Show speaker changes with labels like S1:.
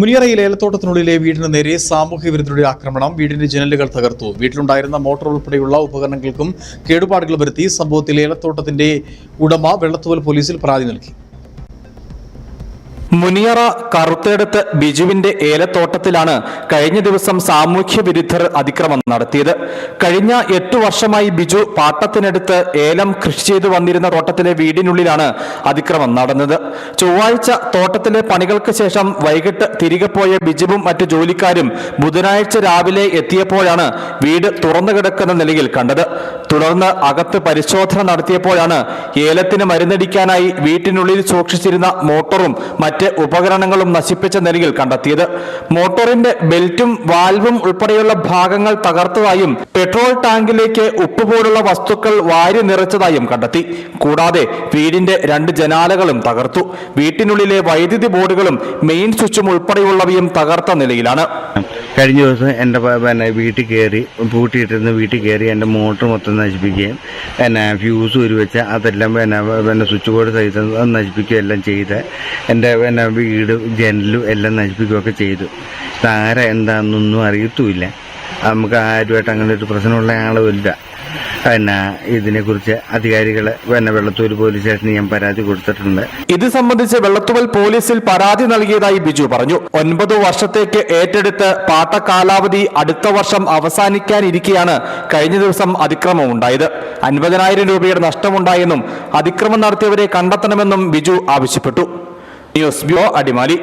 S1: മുനിയറയിൽ ഏലത്തോട്ടത്തിനുള്ളിലെ വീടിന് നേരെ സാമൂഹ്യ വിരുദ്ധരുടെ ആക്രമണം. വീടിന്റെ ജനലുകൾ തകർത്തു. വീട്ടിലുണ്ടായിരുന്ന മോട്ടോർ ഉൾപ്പെടെയുള്ള ഉപകരണങ്ങൾക്കും കേടുപാടുകൾ വരുത്തി സംഭവത്തിൽ ഏലത്തോട്ടത്തിന്റെ ഉടമ വെള്ളത്തുവൽ പോലീസിൽ പരാതി നൽകി.
S2: മുനിയറ കറുത്തേടത്ത് ബിജുവിന്റെ ഏലത്തോട്ടത്തിലാണ് കഴിഞ്ഞ ദിവസം സാമൂഹ്യ വിരുദ്ധർ അതിക്രമം നടത്തിയത്. കഴിഞ്ഞ എട്ടു വർഷമായി ബിജു പാട്ടത്തിനടുത്ത് ഏലം കൃഷി ചെയ്തു വന്നിരുന്ന തോട്ടത്തിലെ വീടിനുള്ളിലാണ് അതിക്രമം നടന്നത്. ചൊവ്വാഴ്ച തോട്ടത്തിലെ പണികൾക്ക് ശേഷം വൈകിട്ട് തിരികെ പോയ ബിജുവും മറ്റു ജോലിക്കാരും ബുധനാഴ്ച രാവിലെ എത്തിയപ്പോഴാണ് വീട് തുറന്നു കിടക്കുന്ന നിലയിൽ കണ്ടത്. തുടർന്ന് അകത്ത് പരിശോധന നടത്തിയപ്പോഴാണ് ഏലത്തിന് മരുന്നടിക്കാനായി വീട്ടിനുള്ളിൽ സൂക്ഷിച്ചിരുന്ന മോട്ടോറും മറ്റ് ഉപകരണങ്ങളും നശിപ്പിച്ച നിലയിൽ കണ്ടെത്തിയത്. മോട്ടോറിന്റെ ബെൽറ്റും വാൽവും ഉൾപ്പെടെയുള്ള ഭാഗങ്ങൾ തകർത്തതായും പെട്രോൾ ടാങ്കിലേക്ക് ഉപ്പ് പോലുള്ള വസ്തുക്കൾ വാരി നിറച്ചതായും കണ്ടെത്തി. കൂടാതെ വീടിന്റെ രണ്ട് ജനാലകളും തകർത്തു. വീട്ടിനുള്ളിലെ വൈദ്യുതി ബോർഡുകളും മെയിൻ സ്വിച്ചും ഉൾപ്പെടെയുള്ളവയും തകർത്ത നിലയിലാണ്.
S3: കഴിഞ്ഞ ദിവസം എന്റെ പിന്നെ വീട്ടിൽ കയറി പൂട്ടിയിട്ടിരുന്ന വീട്ടിൽ കയറി എന്റെ മോട്ടർ മൊത്തം നശിപ്പിക്കുകയും പിന്നെ ഫ്യൂസ് ഉരുവെച്ച് അതെല്ലാം പിന്നെ പിന്നെ സ്വിച്ച് ബോർഡ് സഹിതം നശിപ്പിക്കുകയും എല്ലാം ചെയ്ത് എന്റെ പിന്നെ വീട് ജനലും എല്ലാം നശിപ്പിക്കുകയൊക്കെ ചെയ്തു. താര എന്താണെന്നൊന്നും അറിയത്തുമില്ല. നമുക്ക് ആരുമായിട്ട് അങ്ങനെ ഒരു പ്രശ്നമുള്ള ആളുമില്ല. പിന്നെ ഇതിനെക്കുറിച്ച് അധികാരികൾ പിന്നെ വെള്ളത്തൂർ പോലീസ് സ്റ്റേഷനിൽ ഞാൻ പരാതി കൊടുത്തിട്ടുണ്ട്.
S2: ഇത് സംബന്ധിച്ച് വെള്ളത്തുവൽ പോലീസിൽ പരാതി നൽകിയതായി ബിജു പറഞ്ഞു. ഒൻപത് വർഷത്തേക്ക് ഏറ്റെടുത്ത് പാട്ട കാലാവധി അടുത്ത വർഷം അവസാനിക്കാനിരിക്കെയാണ് കഴിഞ്ഞ ദിവസം അതിക്രമം ഉണ്ടായത്. അൻപതിനായിരം രൂപയുടെ നഷ്ടമുണ്ടായെന്നും അതിക്രമം നടത്തിയവരെ കണ്ടെത്തണമെന്നും ബിജു ആവശ്യപ്പെട്ടു. News bureau Adimali.